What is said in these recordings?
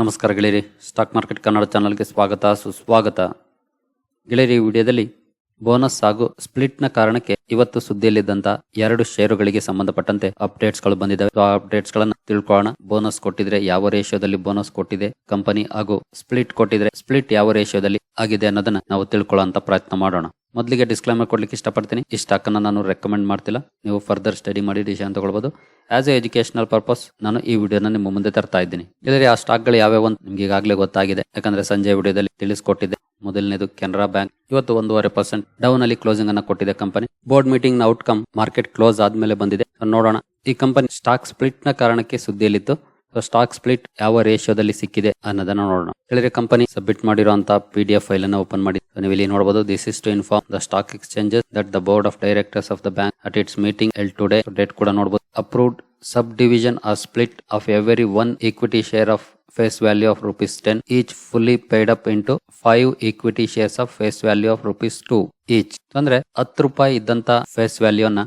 ನಮಸ್ಕಾರ ಗೆಳೆಯರಿ. Stock market Kannada ಚಾನಲ್ಗೆ ಸ್ವಾಗತ, ಸುಸ್ವಾಗತ. ಗೆಳೆಯರಿ ವಿಡಿಯೋದಲ್ಲಿ ಬೋನಸ್ ಹಾಗೂ ಸ್ಪ್ಲಿಟ್ನ ಕಾರಣಕ್ಕೆ ಇವತ್ತು ಸುದ್ದಿಯಲ್ಲಿದ್ದಂತ ಎರಡು ಷೇರುಗಳಿಗೆ ಸಂಬಂಧಪಟ್ಟಂತೆ ಅಪ್ಡೇಟ್ಸ್ಗಳು ಬಂದಿದ್ದಾವೆ. ಆ ಅಪ್ಡೇಟ್ಸ್ ಗಳನ್ನ ತಿಳ್ಕೊಳ್ಳೋಣ. ಬೋನಸ್ ಕೊಟ್ಟಿದ್ರೆ ಯಾವ ರೇಷಿಯೋದಲ್ಲಿ ಬೋನಸ್ ಕೊಟ್ಟಿದೆ, ಕಂಪನಿ ಹಾಗೂ ಸ್ಪ್ಲಿಟ್ ಕೊಟ್ಟಿದ್ರೆ ಸ್ಪ್ಲಿಟ್ ಯಾವ ರೇಷಿಯೋದಲ್ಲಿ ಆಗಿದೆ ಅನ್ನೋದನ್ನ ನಾವು ತಿಳ್ಕೊಳ್ಳೋ ಪ್ರಯತ್ನ ಮಾಡೋಣ. ಮೊದಲಿಗೆ ಡಿಸ್ಕ್ಲೈಮರ್ ಕೊಡ್ಲಿಕ್ಕೆ ಇಷ್ಟಪಡ್ತೀನಿ. ಈ ಸ್ಟಾಕ್ ಅನ್ನ ನಾನು ರೆಕಮೆಂಡ್ ಮಾಡ್ತಿಲ್ಲ. ನೀವು ಫರ್ದರ್ ಸ್ಟಡಿ ಮಾಡಿ ಡಿಸಿಷನ್ ತಗೊಳ್ಬಹುದು ಆಸ್ ಎ ಎಜುಕೇಶನಲ್ ಪರ್ಪಸ್ ನಾನು ಈ ವಿಡಿಯೋನ ನಿಮ್ಮ ಮುಂದೆ ತರ್ತಾ ಇದ್ದೀನಿ. ಇದರಲ್ಲಿ ಆ ಸ್ಟಾಕ್ಗಳು ಯಾವ್ಯಾವ ನಿಮ್ಗೆ ಈಗಾಗಲೇ ಗೊತ್ತಾಗಿದೆ. ಯಾಕಂದ್ರೆ ಸಂಜೆ ವಿಡಿಯೋದಲ್ಲಿ ತಿಳಿಸ್ಕೊಟ್ಟಿದ್ದೆ. ಮೊದಲನೇದು ಕೆನರಾ ಬ್ಯಾಂಕ್. ಇವತ್ತು ಒಂದೂವರೆ ಪರ್ಸೆಂಟ್ ಡೌನ್ ಅಲ್ಲಿ ಕ್ಲೋಸಿಂಗ್ ಅನ್ನ ಕೊಟ್ಟಿದೆ ಕಂಪನಿ ಬೋರ್ಡ್ ಮೀಟಿಂಗ್ನ ಔಟ್ಕಮ್ ಮಾರ್ಕೆಟ್ ಕ್ಲೋಸ್ ಆದ್ಮೇಲೆ ಬಂದಿದೆ. ನೋಡೋಣ. ಈ ಕಂಪನಿ ಸ್ಟಾಕ್ ಸ್ಪ್ಲಿಟ್ನ ಕಾರಣಕ್ಕೆ ಸುದ್ದಿಯಲ್ಲಿತ್ತು. ಸ್ಟಾಕ್ ಸ್ಪ್ಲಿಟ್ ಯಾವ ರೇಷಿಯೋದಲ್ಲಿ ಸಿಕ್ಕಿದೆ ಅನ್ನೋದನ್ನ ನೋಡೋಣ. ಹೇಳಿದ್ರೆ ಕಂಪನಿ ಸಬ್ಮಿಟ್ ಮಾಡಿರುವಂತಹ ಪಿ ಡಿ ಎಫ್ ಫೈಲ್ ಅನ್ನು ಓಪನ್ ಮಾಡಿ. ನೀವು ಇಲ್ಲಿ ನೋಡಬಹುದು this is to inform the stock exchanges that the board of directors of the bank at its meeting held today date ಕೂಡ ನೋಡಬಹುದು approved subdivision or split of every one equity share of face value of rupees ten each fully paid up into five equity shares of face value of rupees two each ಅಂದ್ರೆ ಹತ್ತು ರೂಪಾಯಿ ಇದ್ದಂತ face value ವ್ಯಾಲ್ಯೂನ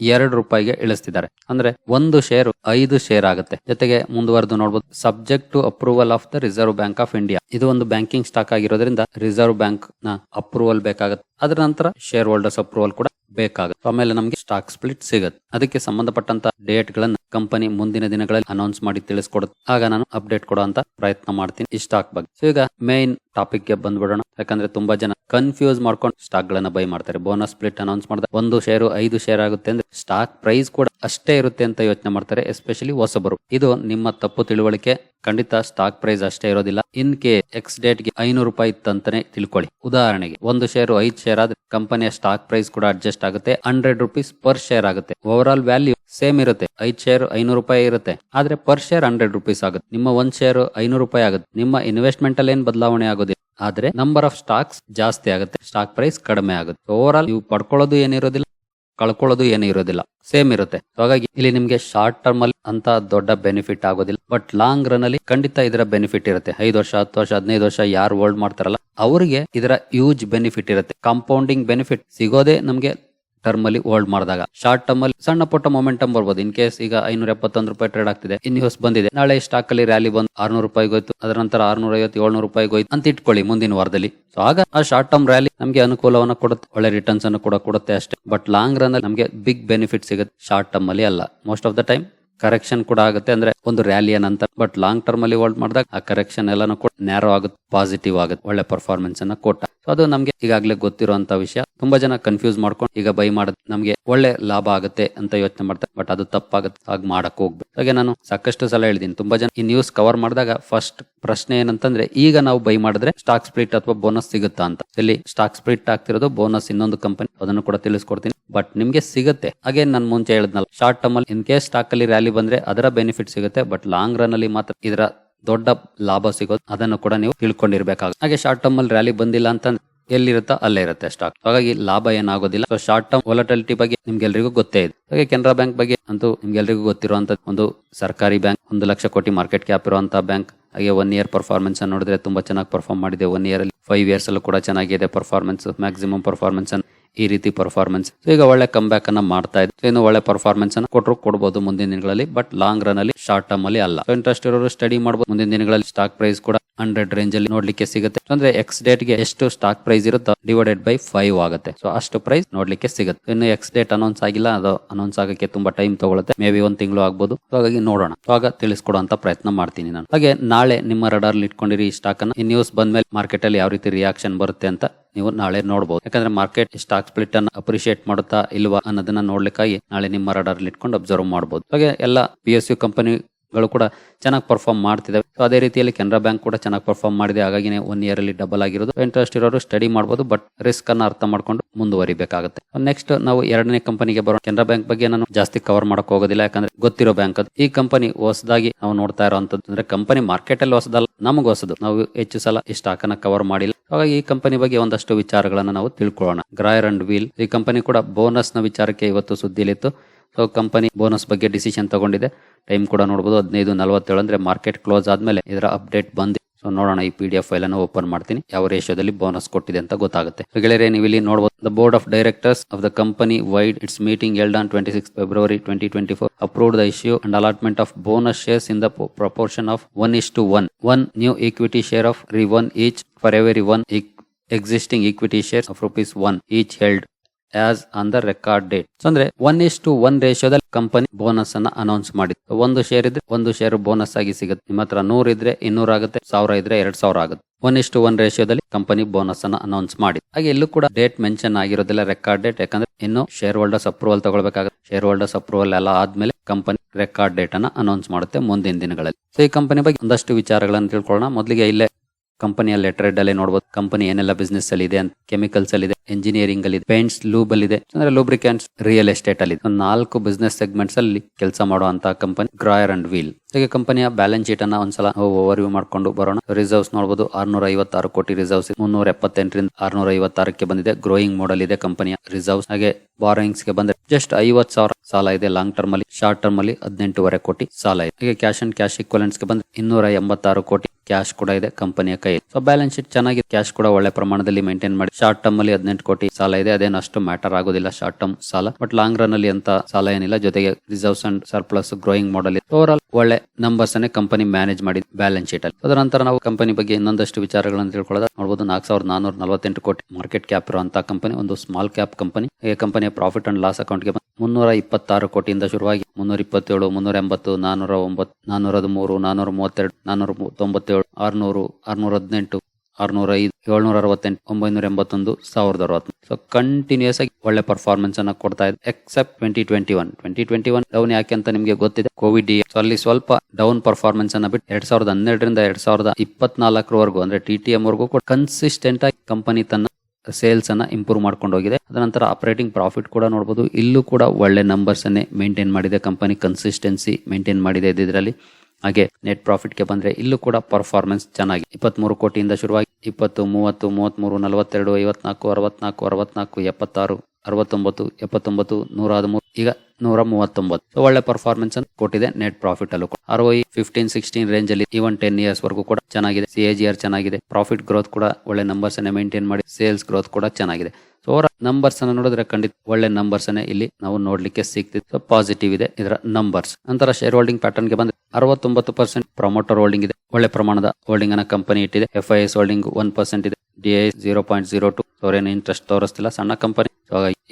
ಎರಡು ರೂಪಾಯಿಗೆ ಇಳಿಸ್ತಿದ್ದಾರೆ. ಅಂದ್ರೆ ಒಂದು share ಐದು share ಆಗುತ್ತೆ. ಜೊತೆಗೆ ಮುಂದುವರೆದು ನೋಡಬಹುದು subject to approval of the Reserve Bank of India ಇದು ಒಂದು ಬ್ಯಾಂಕಿಂಗ್ ಸ್ಟಾಕ್ ಆಗಿರೋದ್ರಿಂದ ರಿಸರ್ವ್ ಬ್ಯಾಂಕ್ನ ಅಪ್ರೂವಲ್ ಬೇಕಾಗುತ್ತೆ. ಅದರ ನಂತರ ಶೇರ್ ಹೋಲ್ಡರ್ಸ್ ಅಪ್ರೂವಲ್ ಕೂಡ ಬೇಕಾಗುತ್ತೆ. ಆಮೇಲೆ ನಮಗೆ ಸ್ಟಾಕ್ ಸ್ಪ್ಲಿಟ್ ಸಿಗುತ್ತೆ. ಅದಕ್ಕೆ ಸಂಬಂಧಪಟ್ಟಂತ ಡೇಟ್ ಗಳನ್ನ ಕಂಪನಿ ಮುಂದಿನ ದಿನಗಳಲ್ಲಿ ಅನೌನ್ಸ್ ಮಾಡಿ ತಿಳಿಸ್ಕೊಡುತ್ತೆ. ಆಗ ನಾನು ಅಪ್ಡೇಟ್ ಕೊಡೋ ಅಂತ ಪ್ರಯತ್ನ ಮಾಡ್ತೀನಿ ಈ ಸ್ಟಾಕ್ ಬಗ್ಗೆ. ಸೊ ಈಗ ಮೇನ್ ಟಾಪಿಕ್ಗೆ ಬಂದ್ಬಿಡೋಣ. ಯಾಕಂದ್ರೆ ತುಂಬಾ ಜನ ಕನ್ಫ್ಯೂಸ್ ಮಾಡ್ಕೊಂಡು ಸ್ಟಾಕ್ ಗಳನ್ನ ಬೈ ಮಾಡ್ತಾರೆ. ಬೋನಸ್ ಸ್ಪ್ಲಿಟ್ ಅನೌನ್ಸ್ ಮಾಡಿದ ಒಂದು ಶೇರು ಐದು ಶೇರ್ ಆಗುತ್ತೆ ಅಂದ್ರೆ ಸ್ಟಾಕ್ ಪ್ರೈಸ್ ಕೂಡ ಅಷ್ಟೇ ಇರುತ್ತೆ ಅಂತ ಯೋಚನೆ ಮಾಡ್ತಾರೆ ಎಸ್ಪೆಷಲಿ ಹೊಸಬರು. ಇದು ನಿಮ್ಮ ತಪ್ಪು ತಿಳುವಳಿಕೆ. ಖಂಡಿತ ಸ್ಟಾಕ್ ಪ್ರೈಸ್ ಅಷ್ಟೇ ಇರೋದಿಲ್ಲ. ಇನ್ ಕೆ ಎಕ್ಸ್ ಡೇಟ್ಗೆ ಐನೂರು ರೂಪಾಯಿ ಇತ್ತಂತಾನೆ ತಿಳ್ಕೊಳ್ಳಿ. ಉದಾಹರಣೆಗೆ ಒಂದು ಶೇರ್ ಐದು ಶೇರ್ ಆದ್ರೆ ಕಂಪನಿಯ ಸ್ಟಾಕ್ ಪ್ರೈಸ್ ಕೂಡ ಅಡ್ಜಸ್ಟ್ ಆಗುತ್ತೆ. ಹಂಡ್ರೆಡ್ ರುಪೀಸ್ ಪರ್ ಶೇರ್ ಆಗುತ್ತೆ. ಓವರ್ ಆಲ್ ವ್ಯಾಲ್ಯೂ ಸೇಮ್ ಇರುತ್ತೆ. ಐದು ಶೇರ್ ಐನೂರು ರೂಪಾಯಿ ಇರುತ್ತೆ. ಆದ್ರೆ ಪರ್ ಶೇರ್ ಹಂಡ್ರೆಡ್ ರುಪೀಸ್ ಆಗುತ್ತೆ. ನಿಮ್ಮ ಒಂದ್ ಶೇರ್ ಐನೂರು ರೂಪಾಯಿ ಆಗುತ್ತೆ. ನಿಮ್ಮ ಇನ್ವೆಸ್ಟ್ಮೆಂಟ್ ಅಲ್ಲಿ ಏನ್ ಬದಲಾವಣೆ ಆಗೋದಿಲ್ಲ. ಆದ್ರೆ ನಂಬರ್ ಆಫ್ ಸ್ಟಾಕ್ಸ್ ಜಾಸ್ತಿ ಆಗುತ್ತೆ. ಸ್ಟಾಕ್ ಪ್ರೈಸ್ ಕಡಿಮೆ ಆಗುತ್ತೆ. ಓವರ್ ಆಲ್ ನೀವು ಪಡ್ಕೊಳ್ಳೋದು ಏನಿರೋದಿಲ್ಲ ಕಳ್ಕೊಳ್ಳೋದು ಏನೂ ಇರೋದಿಲ್ಲ. ಸೇಮ್ ಇರುತ್ತೆ. ಹಾಗಾಗಿ ಇಲ್ಲಿ ನಿಮ್ಗೆ ಶಾರ್ಟ್ ಟರ್ಮ್ ಅಲ್ಲಿ ಅಂತ ದೊಡ್ಡ ಬೆನಿಫಿಟ್ ಆಗೋದಿಲ್ಲ. ಬಟ್ ಲಾಂಗ್ ರನ್ ಅಲ್ಲಿ ಖಂಡಿತ ಇದರ ಬೆನಿಫಿಟ್ ಇರುತ್ತೆ. ಐದು ವರ್ಷ, ಹತ್ತು ವರ್ಷ, ಹದಿನೈದು ವರ್ಷ ಯಾರು ಹೋಲ್ಡ್ ಮಾಡ್ತಾರಲ್ಲ, ಅವರಿಗೆ ಇದರ ಯೂಜ್ ಬೆನಿಫಿಟ್ ಇರುತ್ತೆ. ಕಾಂಪೌಂಡಿಂಗ್ ಬೆನಿಫಿಟ್ ಸಿಗೋದೇ ನಮ್ಗೆ ಟರ್ಮ್ ಅಲ್ಲಿ ಹೋಲ್ಡ್ ಮಾಡಿದಾಗ. ಶಾರ್ಟ್ ಟರ್ಮ್ ಅಲ್ಲಿ ಸಣ್ಣ ಪುಟ್ಟ ಮೊಮೆಂಟಮ್ ಬರ್ಬೋದು. ಇನ್ ಕೇಸ್ ಈಗ ಐನೂರ ಎಪ್ಪತ್ತೊಂದು ರೂಪಾಯಿ ಟ್ರೇಡ್ ಆಗ್ತಿದೆ. ಇನ್ ನ್ಯೂಸ್ ಬಂದಿದೆ. ನಾಳೆ ಸ್ಟಾಕ್ ಅಲ್ಲಿ ರ್ಯಾಲಿ ಬಂದು ಆರ್ನೂರು ರೂಪಾಯಿ ಹೋಯ್ತು. ಅದರ ನಂತರ ಆರ್ನೂರ ಐವತ್ತು, ಏಳ್ನೂರು ರೂಪಾಯಿ ಹೋಯ್ತು ಅಂತ ಇಟ್ಕೊಳ್ಳಿ ಮುಂದಿನ ವಾರದಲ್ಲಿ. ಸೊ ಆಗ ಆ ಶಾರ್ಟ್ ಟರ್ಮ್ ರ್ಯಾಲಿ ನಮಗೆ ಅನುಕೂಲವನ್ನ ಕೊಡುತ್ತೆ. ಒಳ್ಳೆ ರಿಟರ್ನ್ಸ್ ಅನ್ನು ಕೂಡ ಕೊಡುತ್ತೆ ಅಷ್ಟೇ. ಬಟ್ ಲಾಂಗ್ ರನ್ ಅಲ್ಲಿ ನಮಗೆ ಬಿಗ್ ಬೆನಿಫಿಟ್ ಸಿಗುತ್ತೆ. ಶಾರ್ಟ್ ಟರ್ಮ್ ಅಲ್ಲಿ ಅಲ್ಲ. Most of the time correction ಕೂಡ ಆಗುತ್ತೆ ಅಂದ್ರೆ ಒಂದು ರ್ಯಾಲಿಯ ನಂತರ ಬಟ್ ಲಾಂಗ್ ಟರ್ಮ್ ಅಲ್ಲಿ ಹೋಲ್ಡ್ ಮಾಡಿದಾಗ ಆ ಕರೆಕ್ಷನ್ ಎಲ್ಲಾನು ಕೂಡ ನ್ಯಾರೋ ಆಗುತ್ತೆ ಪಾಸಿಟಿವ್ ಆಗುತ್ತೆ, ಒಳ್ಳೆ ಪರ್ಫಾರ್ಮೆನ್ಸ್ ಅನ್ನ ಕೊಟ್ಟ. ಅದು ನಮ್ಗೆ ಈಗಾಗಲೇ ಗೊತ್ತಿರುವಂತ ವಿಷಯ. ತುಂಬಾ ಜನ ಕನ್ಫ್ಯೂಸ್ ಮಾಡ್ಕೊಂಡು, ಈಗ ಬೈ ಮಾಡೋದು ನಮ್ಗೆ ಒಳ್ಳೆ ಲಾಭ ಆಗುತ್ತೆ ಅಂತ ಯೋಚನೆ ಮಾಡ್ತಾರೆ ಬಟ್ ಅದು ತಪ್ಪಾಗುತ್ತೆ, ಹಾಗೆ ಮಾಡಕ್ ಹೋಗ್ಬೇಕು ಹಾಗೆ ನಾನು ಸಾಕಷ್ಟು ಸಲ ಹೇಳಿದೀನಿ ತುಂಬಾ ಜನ ಈ ನ್ಯೂಸ್ ಕವರ್ ಮಾಡಿದಾಗ ಫಸ್ಟ್ ಪ್ರಶ್ನೆ ಏನಂತಂದ್ರೆ, ಈಗ ನಾವು ಬೈ ಮಾಡಿದ್ರೆ ಸ್ಟಾಕ್ ಸ್ಪ್ಲಿಟ್ ಅಥವಾ ಬೋನಸ್ ಸಿಗುತ್ತಾ ಅಂತ. ಇಲ್ಲಿ ಸ್ಟಾಕ್ ಸ್ಪ್ಲಿಟ್ ಆಗ್ತಿರೋದು ಬೋನಸ್ ಇನ್ನೊಂದು ಕಂಪನಿ ಅದನ್ನು ಕೂಡ ತಿಳಿಸ್ಕೊಡ್ತೀನಿ. ಬಟ್ ನಿಮ್ಗೆ ಸಿಗುತ್ತೆ. ಅಗೇನ್ ನಾನು ಮುಂಚೆ ಹೇಳಿದ್ನಲ್ಲ ಶಾರ್ಟ್ ಟರ್ಮ್ ಅಲ್ಲಿ ಇನ್ ಕೇಸ್ ಸ್ಟಾಕ್ ಅಲ್ಲಿ ರ್ಯಾಲಿ ಬಂದ್ರೆ ಅದರ ಬೆನಿಫಿಟ್ ಸಿಗುತ್ತೆ ಬಟ್ ಲಾಂಗ್ ರನ್ ಅಲ್ಲಿ ಮಾತ್ರ ಇದರ ದೊಡ್ಡ ಲಾಭ ಸಿಗೋದು, ಅದನ್ನು ಕೂಡ ನೀವು ತಿಳ್ಕೊಂಡಿರ್ಬೇಕಾಗುತ್ತೆ. ಹಾಗೆ ಶಾರ್ಟ್ ಟರ್ಮ್ ಅಲ್ಲಿ ರ್ಯಾಲಿ ಬಂದಿಲ್ಲ ಅಂತಂದ್ರೆ ಎಲ್ಲಿರುತ್ತೋ ಅಲ್ಲೇ ಇರುತ್ತೆ ಸ್ಟಾಕ್ ಹಾಗಾಗಿ ಲಾಭ ಏನಾಗೋದಿಲ್ಲ. ಸೊ ಶಾರ್ಟ್ ಟರ್ಮ್ ವೊಲಟಿಲಿಟಿ ಬಗ್ಗೆ ನಿಮ್ಗೆಲ್ರಿಗೂ ಗೊತ್ತೇ ಇದೆ. ಹಾಗೆ ಕೆನರಾ ಬ್ಯಾಂಕ್ ಬಗ್ಗೆ ಅಂತೂ ನಿಮ್ಗೆಲ್ರಿಗೂ ಗೊತ್ತಿರುವಂತ ಒಂದು ಸರ್ಕಾರಿ ಬ್ಯಾಂಕ್, ಒಂದು ಲಕ್ಷ ಕೋಟಿ ಮಾರ್ಕೆಟ್ ಕ್ಯಾಪ್ ಇರುವಂತಹ ಬ್ಯಾಂಕ್. ಹಾಗೆ ಒನ್ ಇಯರ್ ಪರ್ಫಾರ್ಮೆನ್ಸ್ ನೋಡಿದ್ರೆ ತುಂಬಾ ಚೆನ್ನಾಗಿ ಪರ್ಫಾರ್ಮ್ ಮಾಡಿದೆ. ಒನ್ ಇಯರ್ ಅಲ್ಲಿ ಫೈವ್ ಇಯರ್ಸ್ ಅಲ್ಲೂ ಕೂಡ ಚೆನ್ನಾಗಿದೆ ಪರ್ಫಾರ್ಮೆನ್ಸ್ ಮ್ಯಾಕ್ಸಿಮಮ್ ಪರ್ಫಾರ್ಮೆನ್ಸ್ ಈ ರೀತಿ ಪರ್ಫಾರ್ಮೆನ್ಸ್ ಈಗ ಒಳ್ಳೆ ಕಮ್ ಬ್ಯಾಕ್ ಅನ್ನ ಮಾಡ್ತಾ ಇದೆ ಇನ್ನು ಒಳ್ಳೆ ಪರ್ಫಾರ್ಮೆನ್ಸ್ ಅನ್ನ ಕೊಟ್ಟರು ಕೊಡಬಹುದು ಮುಂದಿನ ದಿನಗಳಲ್ಲಿ ಬಟ್ ಲಾಂಗ್ ರನ್ ಅಲ್ಲಿ ಶಾರ್ಟ್ ಟರ್ಮ್ ಅಲ್ಲಿ ಅಲ್ಲ. ಇಂಟ್ರೆಸ್ಟ್ ಇರೋರು ಸ್ಟಡಿ ಮಾಡಬಹುದು ಮುಂದಿನ ದಿನಗಳಲ್ಲಿ ಸ್ಟಾಕ್ ಪ್ರೈಸ್ ಕೂಡ ಹಂಡ್ರೆಡ್ ರೇಂಜ್ ಅಲ್ಲಿ ನೋಡ್ಲಿಕ್ಕೆ ಸಿಗುತ್ತೆ. ಅಂದ್ರೆ ಎಕ್ಸ್ ಡೇಟ್ಗೆ ಎಷ್ಟು ಸ್ಟಾಕ್ ಪ್ರೈಸ್ ಇರುತ್ತೋ ಡಿವೈಡೆಡ್ ಬೈ ಫೈವ್ ಆಗುತ್ತೆ. ಸೊ ಅಷ್ಟು ಪ್ರೈಸ್ ನೋಡ್ಲಿಕ್ಕೆ ಸಿಗುತ್ತೆ. ಇನ್ನು ಎಕ್ಸ್ ಡೇಟ್ ಅನೌನ್ಸ್ ಆಗಿಲ್ಲ, ಅದು ಅನೌನ್ಸ್ ಆಗಕ್ಕೆ ತುಂಬಾ ಟೈಮ್ ತಗೊಳುತ್ತೆ. ಮೇ ಬಿ ಒಂದ್ ತಿಂಗಳು ಆಗ್ಬಹುದು ಹಾಗಾಗಿ ನೋಡೋಣ. ಆಗ ತಿಳಿಸ್ಕೊಡುವಂತ ಪ್ರಯತ್ನ ಮಾಡ್ತೀನಿ ನಾನು. ಹಾಗೆ ನಾಳೆ ನಿಮ್ಮ ರಡಾರ್ ಇಟ್ಕೊಂಡಿರಿ ಈ ಸ್ಟಾಕ್ ಅನ್ನ. ಈ ನ್ಯೂಸ್ ಬಂದ್ಮೇಲೆ ಮಾರ್ಕೆಟ್ ಅಲ್ಲಿ ಯಾವ ರೀತಿ ರಿಯಾಕ್ಷನ್ ಬರುತ್ತೆ ಅಂತ ನೀವು ನಾಳೆ ನೋಡಬಹುದು ಯಾಕಂದ್ರೆ ಮಾರ್ಕೆಟ್ ಸ್ಟಾಕ್ ಸ್ಪ್ಲಿಟ್ ಅನ್ನ ಅಪ್ರಿಶಿಯೇಟ್ ಮಾಡುತ್ತಾ ಇಲ್ವಾ ಅನ್ನೋದನ್ನ ನೋಡ್ಲಿಕ್ಕಾಗಿ ನಾಳೆ ನಿಮ್ಮ ರಡಾರ್ ಇಟ್ಕೊಂಡು ಅಬ್ಸರ್ವ್ ಮಾಡಬಹುದು ಹಾಗೆ ಎಲ್ಲ ಪಿ ಯು ಕಂಪನಿಗಳು ಕೂಡ ಚೆನ್ನಾಗಿ ಪರ್ಫಾರ್ಮ್ ಮಾಡ್ತಿದೆ ಅದೇ ರೀತಿಯಲ್ಲಿ ಕೆನರಾ ಬ್ಯಾಂಕ್ ಕೂಡ ಚೆನ್ನಾಗಿ ಪರ್ಫಾರ್ಮ್ ಮಾಡಿದೆ. ಹಾಗಾಗಿನೇ ಒನ್ ಇಯರ್ ಅಲ್ಲಿ ಡಬಲ್ ಆಗಿರೋದು. ಇಂಟ್ರೆಸ್ಟ್ ಇರೋರು ಸ್ಟಡಿ ಮಾಡಬಹುದು ಬಟ್ ರಿಸ್ಕ್ ಅನ್ನ ಅರ್ಥ ಮಾಡ್ಕೊಂಡು ಮುಂದುವರಿಬೇಕಾಗುತ್ತೆ. ನೆಕ್ಸ್ಟ್ ನಾವು ಎರಡನೇ ಕಂಪನಿಗೆ ಬರೋಣ ಕೆನರಾ ಬ್ಯಾಂಕ್ ಬಗ್ಗೆ ನಾನು ಜಾಸ್ತಿ ಕವರ್ ಮಾಡಕ್ ಹೋಗೋದಿಲ್ಲ. ಯಾಕಂದ್ರೆ ಗೊತ್ತಿರೋ ಬ್ಯಾಂಕ್ ಅದು. ಈ ಕಂಪನಿ ಹೊಸದಾಗಿ ನಾವು ನೋಡ್ತಾ ಇರೋಂಥದ್ದು ಅಂದ್ರೆ ಕಂಪನಿ ಮಾರ್ಕೆಟ್ ಅಲ್ಲಿ ಹೊಸದಲ್ಲ, ನಮಗೆ ಹೊಸದು. ನಾವು ಹೆಚ್ಚು ಸಲ ಈ ಸ್ಟಾಕ್ ಅನ್ನ ಕವರ್ ಮಾಡಿಲ್ಲ ಹಾಗಾಗಿ ಈ ಕಂಪನಿ ಬಗ್ಗೆ ಒಂದಷ್ಟು ವಿಚಾರಗಳನ್ನ ನಾವು ತಿಳ್ಕೊಳ್ಳೋಣ. ಗ್ರಾಯರ್ ಅಂಡ್ ವೀಲ್ ಈ ಕಂಪನಿ ಕೂಡ ಬೋನಸ್ನ ವಿಚಾರಕ್ಕೆ ಇವತ್ತು ಸುದ್ದಿಲಿತ್ತು. ಸೊ ಕಂಪನಿ ಬೋನಸ್ ಬಗ್ಗೆ ಡಿಸಿಷನ್ ತಗೊಂಡಿದೆ. ಟೈಮ್ ಕೂಡ ನೋಡಬಹುದು ಹದಿನೈದು ನಲವತ್ತೇಳು ಅಂದ್ರೆ ಮಾರ್ಕೆಟ್ ಕ್ಲೋಸ್ ಆದ್ಮೇಲೆ ಇದರ ಅಪ್ಡೇಟ್ ಬಂದಿ ಸೊ ನೋಡೋಣ ಈ ಪಿ ಡಿ ಎಫ್ ಫೈಲ್ ಅನ್ನು ಓಪನ್ ಮಾಡ್ತೀನಿ. ಯಾವ ರೇಷಿಯೋದಲ್ಲಿ ಬೋನಸ್ ಕೊಟ್ಟಿದೆ ಅಂತ ಗೊತ್ತಾಗುತ್ತೆ. ಗೆಳೆಯರೇ, ನೀವು ಇಲ್ಲಿ ನೋಡಬಹುದು the board of directors of the company vide its meeting held on twenty six February twenty twenty four approved the issue and allotment of bonus shares in the proportion of one is to one one new equity share of re one each for every one existing equity shares of rupees 1 each held. As on the record date ಅಂದ್ರೆ one is to one ರೇಷಿಯೋದಲ್ಲಿ company bonus ಅನ್ನ announce ಮಾಡಿತ್ತು. ಒಂದು share ಇದ್ರೆ ಒಂದು share bonus ಆಗಿ ಸಿಗುತ್ತೆ. ನಿಮ್ಮ ಹತ್ರ ನೂರ್ ಇದ್ರೆ ಇನ್ನೂರ ಆಗುತ್ತೆ, ಸಾವಿರ ಇದ್ರೆ ಎರಡ್ ಸಾವಿರ ಆಗುತ್ತೆ. ಒನ್ ಇಸ್ ಟು ಒನ್ ರೇಷಿಯೋದಲ್ಲಿ ಕಂಪನಿ ಬೋನಸ್ ಅನ್ನ ಅನೌನ್ಸ್ ಮಾಡಿ ಹಾಗೆ ಇಲ್ಲೂ ಕೂಡ ಡೇಟ್ ಮೆನ್ಷನ್ ಆಗಿರೋದಿಲ್ಲ ರೆಕಾರ್ಡ್ ಡೇಟ್ ಯಾಕಂದ್ರೆ ಇನ್ನು ಶೇರ್ ಹೋಲ್ಡರ್ಸ್ ಅಪ್ರೂವಲ್ ತಗೊಳ್ಬೇಕಾಗುತ್ತೆ. ಶೇರ್ ಹೋಲ್ಡರ್ಸ್ ಅಪ್ರೂವಲ್ ಎಲ್ಲ ಆದ್ಮೇಲೆ ಕಂಪನಿ ರೆಕಾರ್ಡ್ ಡೇಟ್ ಅನ್ನ ಅನೌನ್ಸ್ ಮಾಡುತ್ತೆ ಮುಂದಿನ ದಿನಗಳಲ್ಲಿ. ಸೊ ಈ ಕಂಪನಿ ಬಗ್ಗೆ ಒಂದಷ್ಟು ವಿಚಾರಗಳನ್ನು ತಿಳ್ಕೊಳ್ಳೋಣ. ಮೊದಲಿಗೆ ಇಲ್ಲೇ ಕಂಪನಿಯ ಲೆಟರ್ ಅಲ್ಲಿ ನೋಡಬಹುದು ಕಂಪನಿ ಏನೆಲ್ಲ ಬಿಸ್ನೆಸ್ ಅಲ್ಲಿ ಇದೆ ಕೆಮಿಕಲ್ಸ್ ಅಲ್ಲಿ ಇದೆ ಇಂಜಿನಿಯರಿಂಗ್ ಅಲ್ಲಿ ಪೇಂಟ್ಸ್ ಲೂಬ್ ಅಲ್ಲಿ ಇದೆ. ಅಂದ್ರೆ ಲೂಬ್ರಿಕ್ಯಾಂಟ್ಸ್ ರಿಯಲ್ ಎಸ್ಟೇಟ್ ಅಲ್ಲಿ ನಾಲ್ಕು ಬಿಸ್ನೆಸ್ ಸೆಗ್ಮೆಂಟ್ಸ್ ಅಲ್ಲಿ ಕೆಲಸ ಮಾಡುವಂತ ಕಂಪನಿ ಗ್ರಾಯರ್ ಅಂಡ್ ವೀಲ್ ಹಾಗೆ ಕಂಪನಿಯ ಬ್ಯಾಲೆನ್ಸ್ ಶೀಟ್ ಅನ್ನ ಒಂದ್ಸಲ ಓವರ್ ವ್ಯೂ ಮಾಡ್ಕೊಂಡು ಬರೋಣ. ರಿಸರ್ವ್ಸ್ ನೋಡಬಹುದು ಆರ್ನೂರ ಐವತ್ತಾರು ಕೋಟಿ ರಿಸರ್ವ್ಸ್ ಮುನ್ನೂರ ಎಪ್ಪತ್ತೆಂಟರಿಂದ ಆರ್ನೂರ ಐವತ್ತಾರಕ್ಕೆ ಬಂದಿದೆ. ಗ್ರೋಯಿಂಗ್ ಮಾಡಲ್ ಇದೆ ಕಂಪನಿಯ ರಿಸರ್ವ್ಸ್ ಹಾಗೆ ಬಾರೋಯಿಂಗ್ಸ್ಗೆ ಬಂದ್ರೆ ಜಸ್ಟ್ ಐವತ್ ಸಾವಿರ ಸಾಲ ಇದೆ ಲಾಂಗ್ ಟರ್ಮ್ ಅಲ್ಲಿ. ಶಾರ್ಟ್ ಟರ್ಮ್ ಅಲ್ಲಿ ಹದಿನೆಂಟೂವರೆ ಕೋಟಿ ಸಾಲ ಇದೆ. ಹಾಗೆ ಕ್ಯಾಶ್ ಅಂಡ್ ಕ್ಯಾಶ್ ಇಕ್ವಲೆಂಟ್ಸ್ಗೆ ಬಂದ್ರೆ ಇನ್ನೂರ ಎಂಬತ್ತಾರು ಕೋಟಿ ಕ್ಯಾಶ್ ಕೂಡ ಇದೆ ಕಂಪನಿಯ ಕೈ. ಸೊ ಬ್ಯಾಲೆನ್ಸ್ ಶೀಟ್ ಚೆನ್ನಾಗಿದೆ ಕ್ಯಾಶ್ ಕೂಡ ಒಳ್ಳೆ ಪ್ರಮಾಣದಲ್ಲಿ ಮೇಂಟೈನ್ ಮಾಡಿ. ಶಾರ್ಟ್ ಟರ್ಮ್ ಅಲ್ಲಿ ಹದಿನೆಂಟು ಕೋಟಿ ಸಾಲ ಇದೆ. ಅದೇನು ಅಷ್ಟು ಮ್ಯಾಟರ್ ಆಗೋದಿಲ್ಲ ಶಾರ್ಟ್ ಟರ್ಮ್ ಸಾಲ. ಬಟ್ ಲಾಂಗ್ ರನ್ ಅಲ್ಲಿ ಅಂತ ಸಾಲ ಏನಿಲ್ಲ. ಜೊತೆಗೆ ರಿಸರ್ವ್ಸ್ ಅಂಡ್ ಸರ್ಪ್ಲಸ್ ಗ್ರೋಯಿಂಗ್ ಮಾಡಲ್ ಓವರ್ ಆಲ್ ಒಳ್ಳೆ ನಂಬರ್ಸ್ ಅನ್ನೇ ಕಂಪನಿ ಮ್ಯಾನೇಜ್ ಮಾಡಿ ಬ್ಯಾಲೆನ್ಸ್ ಶೀಟ್ ಅಲ್ಲಿ. ಅದರ ನಂತರ ನಾವು ಕಂಪನಿ ಬಗ್ಗೆ ಇನ್ನೊಂದಷ್ಟು ವಿಚಾರಗಳನ್ನು ತಿಳ್ಕೊಳ್ಳೋದು? ನೋಡಬಹುದು ನಾಲ್ಕು ಸಾವಿರದ ನಾನೂರ ನಲವತ್ತೆಂಟು ಕೋಟಿ ಮಾರ್ಕೆಟ್ ಕ್ಯಾಪ್ ಇರುವಂತಹ ಕಂಪನಿ ಒಂದು ಸ್ಮಾಲ್ ಕ್ಯಾಪ್ ಕಂಪನಿ ಈ ಕಂಪನಿಯ ಪ್ರಾಫಿಟ್ ಅಂಡ್ ಲಾಸ್ ಅಕೌಂಟ್ಗೆ ಮುನ್ನೂರ ಇಪ್ಪತ್ತಾರು ಕೋಟಿಯಿಂದ ಶುರುವಾಗಿ ಮುನ್ನೂರ ಇಪ್ಪತ್ತೇಳು ಮುನ್ನೂರ ಎಂಬತ್ತು ನಾನೂರ ಒಂಬತ್ತು ನಾನೂರ ಹದಿಮೂರು ನಾನೂರ ಮೂವತ್ತೆರಡು ನಾನೂರ ತೊಂಬತ್ತೇಳು ಆರ್ನೂರು ಆರ್ನೂರ ಹದಿನೆಂಟು ಆರ್ನೂರ ಐದು ಏಳ್ನೂರ ಅರವತ್ತೆಂಟು ಒಂಬೈನೂರ ಎಂಬತ್ತೊಂದು ಸಾವಿರದ ಅರವತ್ತು ಸೊ ಕಂಟಿನ್ಯೂಸ್ ಆಗಿ ಒಳ್ಳೆ ಪರ್ಫಾರ್ಮೆನ್ಸ್ ಅನ್ನ ಕೊಡ್ತಾ ಇದೆ except twenty twenty one twenty twenty one down ಯಾಕೆ ಅಂತ ನಿಮಗೆ ಗೊತ್ತಿದೆ? ಕೋವಿಡ್ ಸೊ ಅಲ್ಲಿ ಸ್ವಲ್ಪ ಡೌನ್ ಪರ್ಫಾರ್ಮೆನ್ಸ್ ಅನ್ನ ಬಿಟ್ಟು ಎರಡ್ ಸಾವಿರದ ಹನ್ನೆರಡರಿಂದ ಎರಡ್ ಸಾವಿರದ ಇಪ್ಪತ್ನಾಲ್ಕರವರೆಗೂ, ಅಂದ್ರೆ ಟಿ ಟಿ ಎಂ ವರೆಗೂ ಕೂಡ ಕನ್ಸಿಸ್ಟೆಂಟ್ ಆಗಿ ಕಂಪನಿ ತನ್ನ ಸೇಲ್ಸ್ ಅನ್ನ ಇಂಪ್ರೂವ್ ಮಾಡ್ಕೊಂಡು ಹೋಗಿದೆ. ಅದನಂತರ ಆಪರೇಟಿಂಗ್ ಪ್ರಾಫಿಟ್ ಕೂಡ ನೋಡಬಹುದು ಇಲ್ಲೂ ಕೂಡ ಒಳ್ಳೆ ನಂಬರ್ಸ್ ಅನ್ನೇ ಮೇಂಟೈನ್ ಮಾಡಿದೆ. ಕಂಪನಿ ಕನ್ಸಿಸ್ಟೆನ್ಸಿ ಮೇಂಟೈನ್ ಮಾಡಿದೆ ಇದರಲ್ಲಿ ಹಾಗೆ ನೆಟ್ ಪ್ರಾಫಿಟ್ಗೆ ಬಂದ್ರೆ ಇಲ್ಲೂ ಕೂಡ ಪರ್ಫಾರ್ಮೆನ್ಸ್ ಚೆನ್ನಾಗಿ. ಇಪ್ಪತ್ಮೂರು ಕೋಟಿಯಿಂದ ಶುರುವಾಗಿ ಇಪ್ಪತ್ತು, ಮೂವತ್ತು, ಮೂವತ್ಮೂರು, ನಲವತ್ತೆರಡು, ಐವತ್ನಾಲ್ಕು, ಅರವತ್ನಾಲ್ಕು ಅರವತ್ನಾಲ್ಕು, ಎಪ್ಪತ್ತಾರು, ಅರವತ್ತೊಂಬತ್ತು, ಎಪ್ಪತ್ತೊಂಬತ್ತು ನೂರ ಹದಿಮೂರು ಈಗ ನೂರ ಮೂವತ್ತೊಂಬತ್ತು ಒಳ್ಳೆ ಪರ್ಫಾರ್ಮೆನ್ಸ್ ಅನ್ನು ಕೊಟ್ಟಿದೆ. ನೆಟ್ ಪ್ರಾಫಿಟ್ ಅಲ್ಲೂ ಕೂಡ. ಆರ್ ಫಿಫ್ಟೀನ್ ಸಿಕ್ಸ್ಟೀನ್ ರೇಂಜ್ ಅಲ್ಲಿ ಇವನ್ ಟೆನ್ ಇಯರ್ಸ್ ವರೆಗೂ ಕೂಡ ಚೆನ್ನಾಗಿದೆ. ಸಿ ಜಿ ಆರ್ ಚೆನ್ನಾಗಿದೆ. ಪ್ರಾಫಿಟ್ ಗ್ರೋತ್ ಕೂಡ ಒಳ್ಳೆ ನಂಬರ್ಸ್ ಅನ್ನ ಮೇಂಟೈನ್ ಮಾಡಿ. ಸೇಲ್ಸ್ ಗ್ರೋತ್ ಕೂಡ ಚೆನ್ನಾಗಿದೆ. ಸೊ ಅವರ ನಂಬರ್ಸ್ ಅನ್ನ ನೋಡಿದ್ರೆ ಖಂಡಿತ ಒಳ್ಳೆ ನಂಬರ್ಸ್ ಅನ್ನೇ ಇಲ್ಲಿ ನಾವು ನೋಡ್ಲಿಕ್ಕೆ ಸಿಗ್ತಿತ್ತು ಪಾಸಿಟಿವ್ ಇದೆ ಇದರ ನಂಬರ್ಸ್ ನಂತರ ಶೇರ್ ಹೋಲ್ಡಿಂಗ್ ಪ್ಯಾಟರ್ನ್ಗೆ ಬಂದ್ರೆ ಅರವತ್ತೊಂಬತ್ತು ಪರ್ಸೆಂಟ್ ಪ್ರಮೋಟರ್ ಹೋಲ್ಡಿಂಗ್ ಇದೆ. ಒಳ್ಳೆ ಪ್ರಮಾಣದ ಹೋಲ್ಡಿಂಗ್ ಅನ್ನ ಕಂಪನಿ ಇಟ್ಟಿದೆ. F I S holding one percent ಇದೆ. D I zero point zero two ಅವ್ರೇನು ಇಂಟ್ರೆಸ್ಟ್ ತೋರಿಸ್ತಿಲ್ಲ. ಸಣ್ಣ ಕಂಪನಿ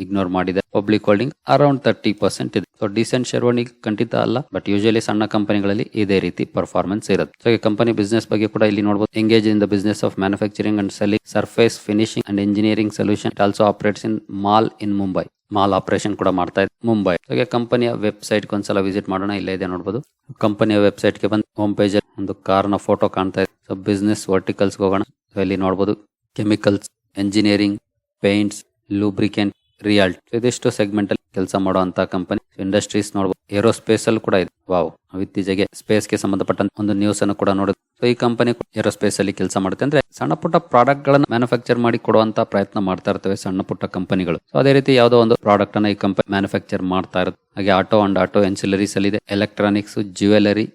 ಇಗ್ನೋರ್ ಮಾಡಿದೆ. Public holding around thirty percent ಇದೆ. ಡಿಸೆಂಟ್ ಶೇರ್ ಹೋಲ್ಡಿಂಗ್ ಖಂಡಿತ ಅಲ್ಲ ಬಟ್ ಯೂಶಲಿ ಸಣ್ಣ ಕಂಪನಿಗಳಲ್ಲಿ ಇದೇ ರೀತಿ ಪರ್ಫಾರ್ಮೆನ್ಸ್ ಇರುತ್ತೆ. ಕಂಪನಿ ಬಿಸ್ನೆಸ್ ಬಗ್ಗೆ ಕೂಡ ಇಲ್ಲಿ ನೋಡಬಹುದು engage in the business of manufacturing and selling surface finishing and engineering solution also operates in mall in Mumbai mall operation ಕೂಡ ಮಾಡ್ತಾ ಇದೆ ಮುಂಬೈ ಹಾಗೆ ಕಂಪನಿಯ ವೆಬ್ಸೈಟ್ ಒಂದ್ಸಲ ವಿಸಿಟ್ ಮಾಡೋಣ. ಇಲ್ಲೇ ಇದೆ ನೋಡಬಹುದು ಕಂಪನಿಯ ವೆಬ್ಸೈಟ್ಗೆ ಬಂದು ಹೋಮ್ ಪೇಜ್ ಒಂದು ನ ಫೋಟೋ ಕಾಣ್ತಾ ಇದೆ. ಸೊ ಬಿಸ್ನೆಸ್ ವರ್ಟಿಕಲ್ಸ್ ಹೋಗೋಣ. ಇಲ್ಲಿ ನೋಡಬಹುದು chemicals engineering paints lubricant realty ಇದಿಷ್ಟು ಸೆಗ್ಮೆಂಟ್ ಅಲ್ಲಿ ಕೆಲಸ ಮಾಡುವಂತ ಕಂಪನಿ ಇಂಡಸ್ಟ್ರೀಸ್ ನೋಡಬಹುದು ಏರೋಸ್ಪೇಸ್ ಅಲ್ಲಿ ಕೂಡ ಇದೆ. ವಾವ್ ಇತ್ತೀಚೆಗೆ ಸ್ಪೇಸ್ಗೆ ಸಂಬಂಧಪಟ್ಟ ಒಂದು ನ್ಯೂಸ್ ಅನ್ನು ಕೂಡ ನೋಡಿದ್ವಿ. ಸೊ ಈ ಕಂಪನಿ ಏರೋಸ್ಪೇಸ್ ಅಲ್ಲಿ ಕೆಲಸ ಮಾಡುತ್ತೆ. ಅಂದ್ರೆ ಸಣ್ಣ ಪುಟ್ಟ ಪ್ರಾಡಕ್ಟ್ ಗಳನ್ನ ಮ್ಯಾನುಫ್ಯಾಕ್ಚರ್ ಮಾಡಿ ಕೊಡುವಂತ ಪ್ರಯತ್ನ ಮಾಡ್ತಾ ಇರ್ತವೆ ಸಣ್ಣ ಪುಟ್ಟ ಕಂಪನಿಗಳು ಸೊ ಅದೇ ರೀತಿ ಯಾವುದೋ ಒಂದು ಪ್ರಾಡಕ್ಟ್ ಅನ್ನ ಈ ಕಂಪನಿ ಮ್ಯಾನುಫ್ಯಾಕ್ಚರ್ ಮಾಡ್ತಾ ಇರುತ್ತೆ. ಹಾಗೆ ಆಟೋ ಅಂಡ್ ಆಟೋ ಎನ್ಸಿಲರೀಸ್ ಅಲ್ಲಿ ಇದೆ ಎಲೆಕ್ಟ್ರಾನಿಕ್ಸ್ ಜ್ಯುವೆಲರಿ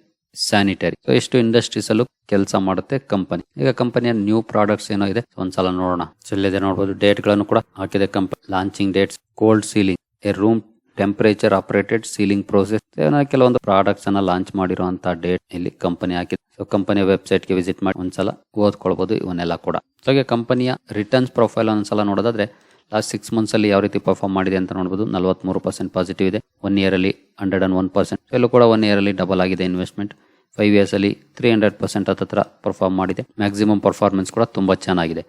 ಸ್ಯಾನಿಟರಿ ಸೊ ಎಷ್ಟು ಇಂಡಸ್ಟ್ರೀಸ್ ಅಲ್ಲೂ ಕೆಲಸ ಮಾಡುತ್ತೆ ಕಂಪನಿ ಈಗ ಕಂಪನಿಯ ನ್ಯೂ ಪ್ರಾಡಕ್ಟ್ಸ್ ಏನೋ ಇದೆ ಒಂದ್ಸಲ ನೋಡೋಣ. ಸೊ ಇಲ್ಲಿದೆ ನೋಡಬಹುದು ಡೇಟ್ಗಳನ್ನು ಕೂಡ ಹಾಕಿದೆ company launching dates cold sealing a room temperature operated sealing process ಕೆಲವೊಂದು ಪ್ರಾಡಕ್ಟ್ಸ್ ಅನ್ನ ಲಾಂಚ್ ಮಾಡಿರುವಂತಹ ಡೇಟ್ ಇಲ್ಲಿ ಕಂಪನಿ ಹಾಕಿದೆ. ಸೊ ಕಂಪನಿಯ ವೆಬ್ಸೈಟ್ಗೆ ವಿಸಿಟ್ ಮಾಡಿ ಒಂದ್ಸಲ ಓದ್ಕೊಳ್ಬಹುದು ಇವನ್ನೆಲ್ಲ ಕೂಡ. ಸೊ ಹಾಗೆ ಕಂಪನಿಯ ರಿಟರ್ನ್ಸ್ ಪ್ರೊಫೈಲ್ ಒಂದ್ಸಲ ನೋಡೋದಾದ್ರೆ ಲಾಸ್ಟ್ ಸಿಕ್ಸ್ ಮಂತ್ಸ್ ಅಲ್ಲಿ ಯಾವ ರೀತಿ ಪರ್ಫಾರ್ಮ್ ಮಾಡಿದೆ ಅಂತ ನೋಡಬಹುದು ನಲವತ್ಮೂರು ಪರ್ಸೆಂಟ್ ಪಾಸಿಟಿವ್ ಇದೆ. ಒನ್ ಇಯರ್ ಅಲ್ಲಿ ಹಂಡ್ರೆಡ್ ಅಂಡ್ ಒನ್ ಪರ್ಸೆಂಟ್ ಎಲ್ಲೂ ಕೂಡ ಒನ್ ಇಯರ್ ಅಲ್ಲಿ ಡಬಲ್ ಆಗಿದೆ ಇನ್ವೆಸ್ಟ್ಮೆಂಟ್ ಫೈವ್ ಇಯರ್ಸ್ ಅಲ್ಲಿ ತ್ರೀ ಹಂಡ್ರೆಡ್ ಪರ್ಸೆಂಟ್ ಹತ್ರ ಪರ್ಫಾರ್ಮ್ ಮಾಡಿದೆ. ಮ್ಯಾಕ್ಸಿಮಮ್ ಪರ್ಫಾರ್ಮೆನ್ಸ್ ಕೂಡ ತುಂಬಾ ಚೆನ್ನಾಗಿದೆ.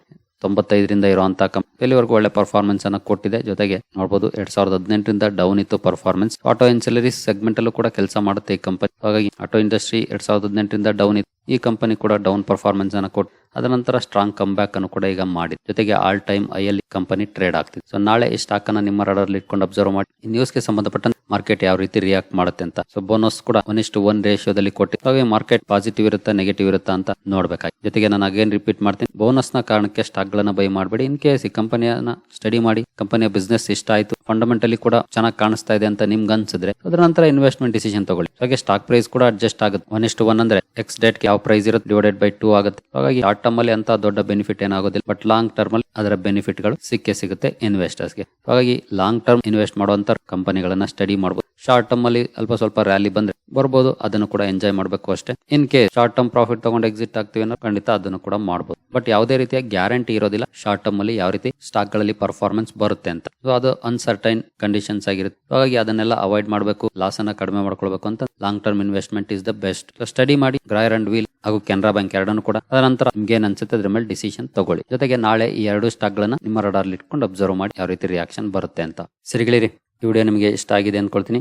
ತೊಂಬತ್ತೈದರಿಂದ ಇರುವಂತಹ ಕಂಪನಿವರೆಗೂ ಒಳ್ಳೆ ಪರ್ಫಾರ್ಮೆನ್ಸ್ ಅನ್ನು ಕೊಟ್ಟಿದೆ. ಜೊತೆಗೆ ನೋಡಬಹುದು ಎರಡ್ ಸಾವಿರದ ಹದಿನೆಂಟರಿಂದ ಡೌನ್ ಇತ್ತು ಪರ್ಫಾರ್ಮೆನ್ಸ್ ಆಟೋ ಇನ್ಸಲರಿ ಸೆಗ್ಮೆಂಟ್ ಅಲ್ಲೂ ಕೂಡ ಕೆಲಸ ಮಾಡುತ್ತೆ ಈ ಕಂಪನಿ ಹಾಗಾಗಿ ಆಟೋ ಇಂಡಸ್ಟ್ರಿ ಎರಡ್ ಸಾವಿರದ ಹದಿನೆಂಟರಿಂದ ಡೌನ್ ಇತ್ತು. ಈ ಕಂಪನಿ ಕೂಡ ಡೌನ್ ಪರ್ಫಾರ್ಮೆನ್ಸ್ ಅನ್ನು ಕೊಟ್ಟು ಅದರ ನಂತರ ಸ್ಟ್ರಾಂಗ್ ಕಮ್ ಬ್ಯಾಕ್ ಅನ್ನು ಕೂಡ ಈಗ ಮಾಡಿ ಜೊತೆಗೆ all time high company trade ಆಗ್ತಿದೆ. ಸೊ ನಾಳೆ ಈ ಸ್ಟಾಕ್ ಅನ್ನ ನಿಮ್ಮ ರಡರ್ ಇಟ್ಕೊಂಡು ಅಬ್ಸರ್ವ್ ಮಾಡಿ. ನ್ಯೂಸ್ಗೆ ಸಂಬಂಧಪಟ್ಟ ಮಾರ್ಕೆಟ್ ಯಾವ ರೀತಿ ರಿಯಾಕ್ಟ್ ಮಾಡುತ್ತೆ ಅಂತ. ಸೊ ಬೋನಸ್ ಕೂಡ ಒನ್ ಇಷ್ಟು ಒನ್ ರೇಷಿಯೋದಲ್ಲಿ ಕೊಟ್ಟು. ಹಾಗೆ ಮಾರ್ಕೆಟ್ ಪಾಸಿಟಿವ್ ಇರುತ್ತಾ ನೆಗೆಟಿವ್ ಇರುತ್ತಾ ಅಂತ ನೋಡ್ಬೇಕಾಗಿ ಜೊತೆಗೆ ನಾನು ಅಗೇನ್ ರಿಪೀಟ್ ಮಾಡ್ತೀನಿ. ಬೋನಸ್ನ ಕಾರಣಕ್ಕೆ ಸ್ಟಾಕ್ ಗಳನ್ನ ಬೈ ಮಾಡಬೇಡಿ. ಇನ್ ಕೇಸ್ ಈ ಕಂಪನಿಯನ್ನ ಸ್ಟಡಿ ಮಾಡಿ ಕಂಪನಿಯ ಬಿಸ್ನೆಸ್ ಇಷ್ಟ ಆಯ್ತು ಫಂಡಮೆಂಟಲಿ ಕೂಡ ಚೆನ್ನಾಗಿ ಕಾಣಿಸ್ತಾ ಇದೆ ಅಂತ ನಿಮ್ಗೆ ಅನ್ಸಿದ್ರೆ, ಅದರ ನಂತರ ಇನ್ವೆಸ್ಟ್ಮೆಂಟ್ ಡಿಸಿಷನ್ ತಗೊಳ್ಳಿ. ಹಾಗೆ ಸ್ಟಾಕ್ ಪ್ರೈಸ್ ಕೂಡ ಅಡ್ಜಸ್ಟ್ ಆಗುತ್ತೆ. ಒನ್ ಇಷ್ಟು ಒನ್ ಅಂದ್ರೆ ಎಕ್ಸ್ ಡೇಟ್ ಯಾವ ಪ್ರೈಸ್ ಇರುತ್ತೆ ಡಿವೈಡೆಡ್ ಬೈ ಟೂ ಆಗುತ್ತೆ. ಹಾಗಾಗಿ ಟರ್ಮ್ ಅಲ್ಲಿ ಅಂತ ದೊಡ್ಡ ಬೆನಿಫಿಟ್ ಏನಾಗೋದಿಲ್ಲ. ಬಟ್ ಲಾಂಗ್ ಟರ್ಮ್ ಅಲ್ಲಿ ಅದರ ಬೆನಿಫಿಟ್ಗಳು ಸಿಕ್ಕೇ ಸಿಗುತ್ತೆ ಇನ್ವೆಸ್ಟರ್ಸ್ಗೆ. ಹಾಗಾಗಿ ಲಾಂಗ್ ಟರ್ಮ್ ಇನ್ವೆಸ್ಟ್ ಮಾಡುವಂತ ಕಂಪನಿಗಳನ್ನ ಸ್ಟಡಿ ಮಾಡಬಹುದು ಶಾರ್ಟ್ ಟರ್ಮ್ ಅಲ್ಲಿ ಅಲ್ಪ ಸ್ವಲ್ಪ ರ್ಯಾಲಿ ಬಂದ್ರೆ ಬರ್ಬೋದು, ಅದನ್ನು ಕೂಡ ಎಂಜಾಯ್ ಮಾಡಬೇಕು ಅಷ್ಟೇ. In case short term profit ತಗೊಂಡು ಎಕ್ಸಿಟ್ ಆಗ್ತೀವಿ ಅನ್ನೋ ಖಂಡಿತ ಅದನ್ನು ಕೂಡ ಮಾಡಬಹುದು ಬಟ್ ಯಾವುದೇ ರೀತಿಯ ಗ್ಯಾರಂಟಿ ಇರೋದಿಲ್ಲ ಶಾರ್ಟ್ ಟರ್ಮ್ ಅಲ್ಲಿ ಯಾವ ರೀತಿ ಸ್ಟಾಕ್ಗಳಲ್ಲಿ ಪರ್ಫಾರ್ಮೆನ್ಸ್ ಬರುತ್ತೆ ಅಂತ. ಸೊ ಅದು ಅನ್ಸರ್ಟೈನ್ ಕಂಡೀಷನ್ಸ್ ಆಗಿರುತ್ತೆ. ಹಾಗಾಗಿ ಅದನ್ನೆಲ್ಲ ಅವಾಯ್ಡ್ ಮಾಡಬೇಕು ಲಾಸ್ ಅನ್ನ ಕಡಿಮೆ ಮಾಡ್ಕೊಳ್ಬೇಕು ಅಂತ long term investment is the best study ಮಾಡಿ ಗ್ರಾಯರ್ ಅಂಡ್ ವೀಲ್ ಹಾಗೂ ಕೆನರಾ ಬ್ಯಾಂಕ್ ಎರಡನ್ನು ಕೂಡ ಅದರ ನಂತರ ನಿಮ್ಗೆ ಏನ್ ಅನ್ಸುತ್ತೆ ಅದ್ರ ಮೇಲೆ ಡಿಸಿಷನ್ ತಗೊಳ್ಳಿ. ಜೊತೆಗೆ ನಾಳೆ ಈ ಎರಡು ಸ್ಟಾಕ್ ಗಳನ್ನ ನಿಮ್ಮ ರಡಾರ್ಲಿ ಇಟ್ಕೊಂಡು ಅಬ್ಸರ್ವ್ ಮಾಡಿ ಯಾವ ರೀತಿ ರಿಯಾಕ್ಷನ್ ಬರುತ್ತೆ ಅಂತ. ಸರಿಗಳಿರಿ ಈ ವಿಡಿಯೋ ನಿಮಗೆ ಇಷ್ಟ ಆಗಿದೆ ಅನ್ಕೊಳ್ತೀನಿ.